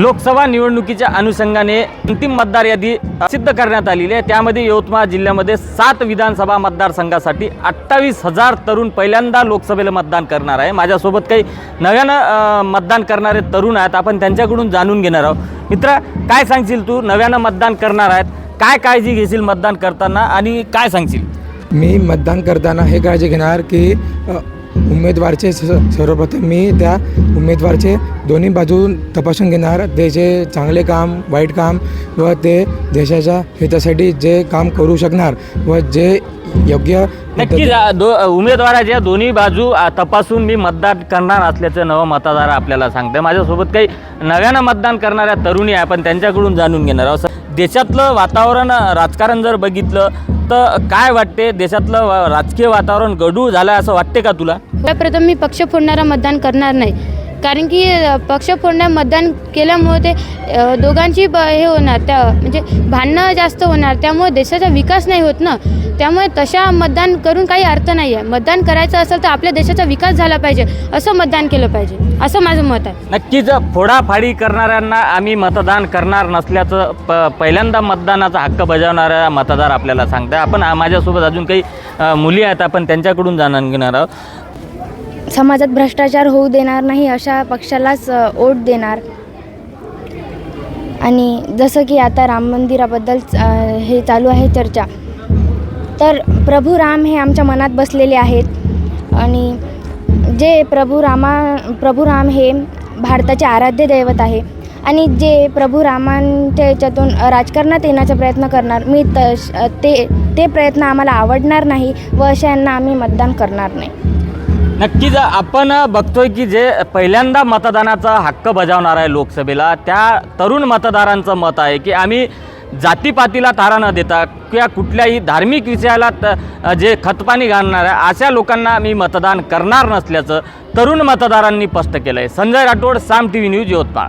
लोकसभा निवडणुकीच्या अनुषंगाने अंतिम मतदार यादी सिद्ध करण्यात आलेली आहे. त्यामध्ये यवतमाळ जिल्ह्यामध्ये सात विधानसभा मतदारसंघासाठी अठ्ठावीस हजार तरुण पहिल्यांदा लोकसभेला मतदान करणार आहे. माझ्यासोबत काही नव्यानं मतदान करणारे तरुण आहेत. आपण त्यांच्याकडून जाणून घेणार आहोत. मित्र काय सांगशील तू? नव्यानं मतदान करणार आहेत. काय काळजी घेशील मतदान करताना? आणि काय सांगशील? मी मतदान करताना हे काळजी घेणार की उमेदवारचे स- सर्वप्रथम मी त्या उमेदवारचे दोन्ही बाजू तपासून घेणार. त्याचे चांगले काम वाईट काम व ते देशाच्या हितासाठी जे काम करू शकणार व जे योग्य नक्कीच अ, दो उमेदवाराच्या दोन्ही बाजू तपासून मी मतदान करणार असल्याचं नवं मतदार आपल्याला सांगते माझ्यासोबत काही नव्यानं मतदान करणाऱ्या तरुणी आहे आपण त्यांच्याकडून जाणून घेणार आहोत. देशातलं वातावरण राजकारण जर बघितलं तर काय वाटते? देशातलं वा- राजकीय वातावरण गडू झालं असं वाटते का तुला? प्रथम मी पक्ष फोडणारा मतदान करणार नाही. कारण की पक्ष फोडण्या मतदान केल्यामुळे ते दोघांची ब हे होणार त्या म्हणजे भांडणं जास्त होणार त्यामुळे देशाचा विकास नाही होत ना. त्यामुळे तशा मतदान करून काही अर्थ नाही आहे मतदान करायचं असेल तर आपल्या देशाचा विकास झाला पाहिजे असं मतदान केलं पाहिजे. असं माझं मत आहे. नक्कीच फोडाफाडी करणाऱ्यांना आम्ही मतदान करणार नसल्याचं प पहिल्यांदा मतदानाचा हक्क बजावणारा मतदार आपल्याला सांगतात आपण माझ्यासोबत अजून काही मुली आहेत आपण त्यांच्याकडून जाणून घेणार आहोत. समाजात भ्रष्टाचार होऊ देणार नाही अशा पक्षालाच वोट देणार. आणि जसं की आता राम मंदिराबद्दल हे चालू आहे चर्चा. तर प्रभू राम हे आमच्या मनात बसलेले आहेत. आणि जे प्रभू रामा प्रभू राम हे भारताचे आराध्य दैवत आहे. आणि जे प्रभू रामांच्या याच्यातून राजकारणात येण्याचा प्रयत्न करणार मी तश ते ते प्रयत्न आम्हाला आवडणार नाही व अशा यांना आम्ही मतदान करणार नाही. नक्कीच आपण बघतोय की जे पहिल्यांदा मतदानाचा हक्क बजावणार आहे लोकसभेला त्या तरुण मतदारांचं मत आहे की आम्ही जातीपातीला तारा न देता किंवा कुठल्याही धार्मिक विषयाला त- जे खतपाणी घालणार आहे अशा लोकांना मी मतदान करणार नसल्याचं तरुण मतदारांनी स्पष्ट केलं आहे Sanjay Rathod Saam T V news Yavatmal.